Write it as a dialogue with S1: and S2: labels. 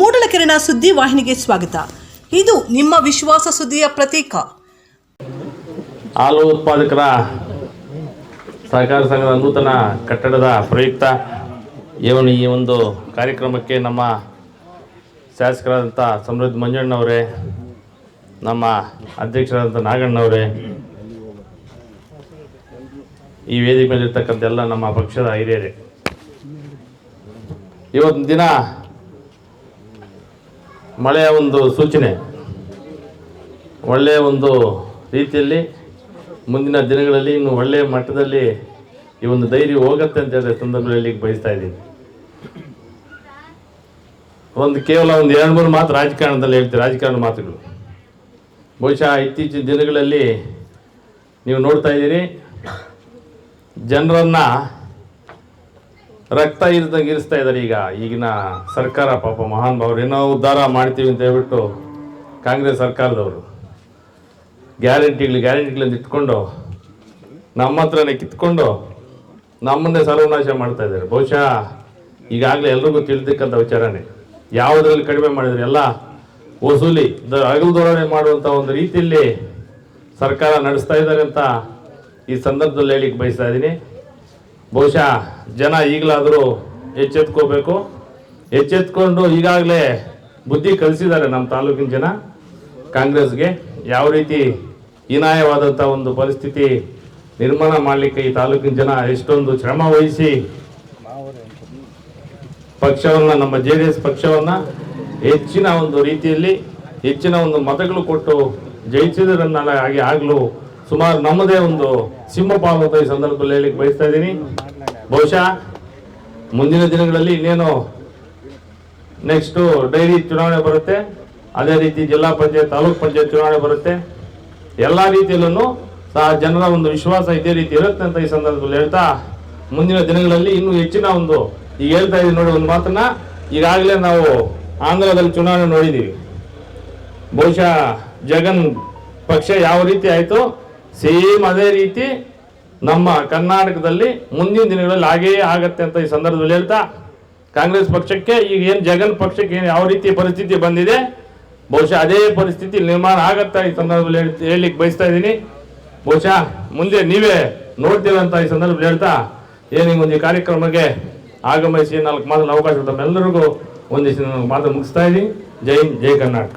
S1: ಮೂಡಲಕೆರೆನ ಸುದ್ದಿ ವಾಹಿನಿಗೆ ಸ್ವಾಗತ. ಇದು ನಿಮ್ಮ ವಿಶ್ವಾಸ ಸುದ್ದಿಯ ಪ್ರತೀಕ.
S2: ಹಾಲು ಉತ್ಪಾದಕರ ಸಹಕಾರ ಸಂಘದ ನೂತನ ಕಟ್ಟಡದ ಪ್ರಯುಕ್ತ ಏನು ಈ ಒಂದು ಕಾರ್ಯಕ್ರಮಕ್ಕೆ ನಮ್ಮ ಶಾಸಕರಾದಂಥ ಸಮೃದ್ಧ ಮಂಜಣ್ಣವರೇ, ನಮ್ಮ ಅಧ್ಯಕ್ಷರಾದಂಥ ನಾಗಣ್ಣವರೇ, ಈ ವೇದಿಕೆ ಮೇಲಿರ್ತಕ್ಕಂಥ ಎಲ್ಲ ನಮ್ಮ ಪಕ್ಷದ ಹಿರಿಯರೇ. ಇವತ್ತಿನ ದಿನ ಮಳೆಯ ಒಂದು ಸೂಚನೆ. ಒಳ್ಳೆಯ ಒಂದು ರೀತಿಯಲ್ಲಿ ಮುಂದಿನ ದಿನಗಳಲ್ಲಿ ಇನ್ನು ಒಳ್ಳೆಯ ಮಟ್ಟದಲ್ಲಿ ಈ ಒಂದು ಧೈರ್ಯ ಹೋಗುತ್ತೆ ಅಂತ ಹೇಳಿದ್ರೆ ಸಂದರ್ಭದಲ್ಲಿ ಬಯಸ್ತಾ ಇದ್ದೀನಿ. ಒಂದು ಕೇವಲ ಒಂದು ಎರಡು ಮೂರು ಮಾತು ರಾಜಕಾರಣದಲ್ಲಿ ಹೇಳ್ತೀವಿ, ರಾಜಕಾರಣ ಮಾತುಗಳು. ಬಹುಶಃ ಇತ್ತೀಚಿನ ದಿನಗಳಲ್ಲಿ ನೀವು ನೋಡ್ತಾ ಇದ್ದೀರಿ, ಜನರನ್ನ ರಕ್ತ ಇರ್ದಂಗೆ ಇರಿಸ್ತಾ ಇದ್ದಾರೆ ಈಗ. ಈಗಿನ ಸರ್ಕಾರ ಪಾಪ ಮಹಾನ್ ಭಾವರು ಏನೋ ಉದ್ಧಾರ ಮಾಡ್ತೀವಿ ಅಂತ ಹೇಳ್ಬಿಟ್ಟು ಕಾಂಗ್ರೆಸ್ ಸರ್ಕಾರದವರು. ಗ್ಯಾರಂಟಿಗಳು ಗ್ಯಾರಂಟಿಗಳನ್ನು ಇಟ್ಕೊಂಡು ನಮ್ಮ ಹತ್ರನೇ ಕಿತ್ಕೊಂಡು ನಮ್ಮನ್ನೇ ಸರ್ವನಾಶ ಮಾಡ್ತಾ ಇದ್ದಾರೆ ಬಹುಶಃ ಈಗಾಗಲೇ ಎಲ್ರಿಗೂ ತಿಳಿದಕ್ಕಂಥ ವಿಚಾರನೇ ಯಾವುದ್ರಲ್ಲಿ ಕಡಿಮೆ ಮಾಡಿದ್ರೆ ಎಲ್ಲ ವಸೂಲಿ ಹಗಲು ಧೋರಣೆ ಮಾಡುವಂಥ ಒಂದು ರೀತಿಯಲ್ಲಿ ಸರ್ಕಾರ ನಡೆಸ್ತಾ ಇದ್ದಾರೆ ಅಂತ ಈ ಸಂದರ್ಭದಲ್ಲಿ ಹೇಳಿಕ್ಕೆ ಬಯಸ್ತಾ ಇದ್ದೀನಿ. ಬಹುಶಃ ಜನ ಈಗಲಾದರೂ ಎಚ್ಚೆತ್ಕೋಬೇಕು. ಎಚ್ಚೆತ್ಕೊಂಡು ಈಗಾಗಲೇ ಬುದ್ಧಿ ಕಲಿಸಿದ್ದಾರೆ ನಮ್ಮ ತಾಲೂಕಿನ ಜನ. ಕಾಂಗ್ರೆಸ್ಗೆ ಯಾವ ರೀತಿ ಹೀನಾಯವಾದಂಥ ಒಂದು ಪರಿಸ್ಥಿತಿ ನಿರ್ಮಾಣ ಮಾಡಲಿಕ್ಕೆ ಈ ತಾಲೂಕಿನ ಜನ ಎಷ್ಟೊಂದು ಶ್ರಮ ವಹಿಸಿ ಪಕ್ಷವನ್ನು, ನಮ್ಮ ಜೆ ಡಿ ಎಸ್ ಪಕ್ಷವನ್ನು ಹೆಚ್ಚಿನ ಒಂದು ರೀತಿಯಲ್ಲಿ ಹೆಚ್ಚಿನ ಒಂದು ಮತಗಳು ಕೊಟ್ಟು ಜಯಿಸಿದ್ರನ್ನ ಹಾಗೆ ಆಗಲು ಸುಮಾರು ನಮ್ಮದೇ ಒಂದು ಅಂತ ಈ ಸಂದರ್ಭದಲ್ಲಿ ಹೇಳಿಕ್ ಬಯಸ್ತಾ ಇದ್ದೀನಿ. ಬಹುಶಃ ಮುಂದಿನ ದಿನಗಳಲ್ಲಿ ಇನ್ನೇನು ನೆಕ್ಸ್ಟು ಡೈರಿ ಚುನಾವಣೆ ಬರುತ್ತೆ. ಅದೇ ರೀತಿ ಜಿಲ್ಲಾ ಪಂಚಾಯತ್, ತಾಲೂಕ್ ಪಂಚಾಯತ್ ಚುನಾವಣೆ ಬರುತ್ತೆ. ಎಲ್ಲ ರೀತಿಯಲ್ಲೂ ಸಹ ಜನರ ಒಂದು ವಿಶ್ವಾಸ ಇದೇ ರೀತಿ ಇರುತ್ತೆ ಅಂತ ಈ ಸಂದರ್ಭದಲ್ಲಿ ಹೇಳ್ತಾ ಮುಂದಿನ ದಿನಗಳಲ್ಲಿ ಇನ್ನೂ ಹೆಚ್ಚಿನ ಒಂದು ಈಗ ಹೇಳ್ತಾ ಇದ್ದೀವಿ ನೋಡಿ ಒಂದು ಮಾತನ್ನ. ಈಗಾಗಲೇ ನಾವು ಆಂಧ್ರದಲ್ಲಿ ಚುನಾವಣೆ ನೋಡಿದ್ದೀವಿ. ಬಹುಶಃ ಜಗನ್ ಪಕ್ಷ ಯಾವ ರೀತಿ ಆಯಿತು ಸೇಮ್ ಅದೇ ರೀತಿ ನಮ್ಮ ಕರ್ನಾಟಕದಲ್ಲಿ ಮುಂದಿನ ದಿನಗಳಲ್ಲಿ ಹಾಗೇ ಆಗತ್ತೆ ಅಂತ ಈ ಸಂದರ್ಭದಲ್ಲಿ ಹೇಳ್ತಾ, ಕಾಂಗ್ರೆಸ್ ಪಕ್ಷಕ್ಕೆ ಈಗ ಏನು ಜಗನ್ ಪಕ್ಷಕ್ಕೆ ಏನು ಯಾವ ರೀತಿ ಪರಿಸ್ಥಿತಿ ಬಂದಿದೆ, ಬಹುಶಃ ಅದೇ ಪರಿಸ್ಥಿತಿ ನಿರ್ಮಾಣ ಆಗತ್ತಾ ಈ ಸಂದರ್ಭದಲ್ಲಿ ಹೇಳ್- ಹೇಳಲಿಕ್ಕೆ ಬಯಸ್ತಾ ಇದ್ದೀನಿ. ಬಹುಶಃ ಮುಂದೆ ನೀವೇ ನೋಡ್ತೀರಂತ ಈ ಸಂದರ್ಭದಲ್ಲಿ ಹೇಳ್ತಾ, ಏನು ಒಂದು ಈ ಕಾರ್ಯಕ್ರಮಕ್ಕೆ ಆಗಮಿಸಿ ನಾಲ್ಕು ಮಾತಲ್ಲಿ ಅವಕಾಶ ತಮ್ಮೆಲ್ಲರಿಗೂ ಒಂದಿಷ್ಟು ಮಾತು ಮುಗಿಸ್ತಾ ಇದ್ದೀನಿ. ಜೈ ಜೈ ಕರ್ನಾಟಕ.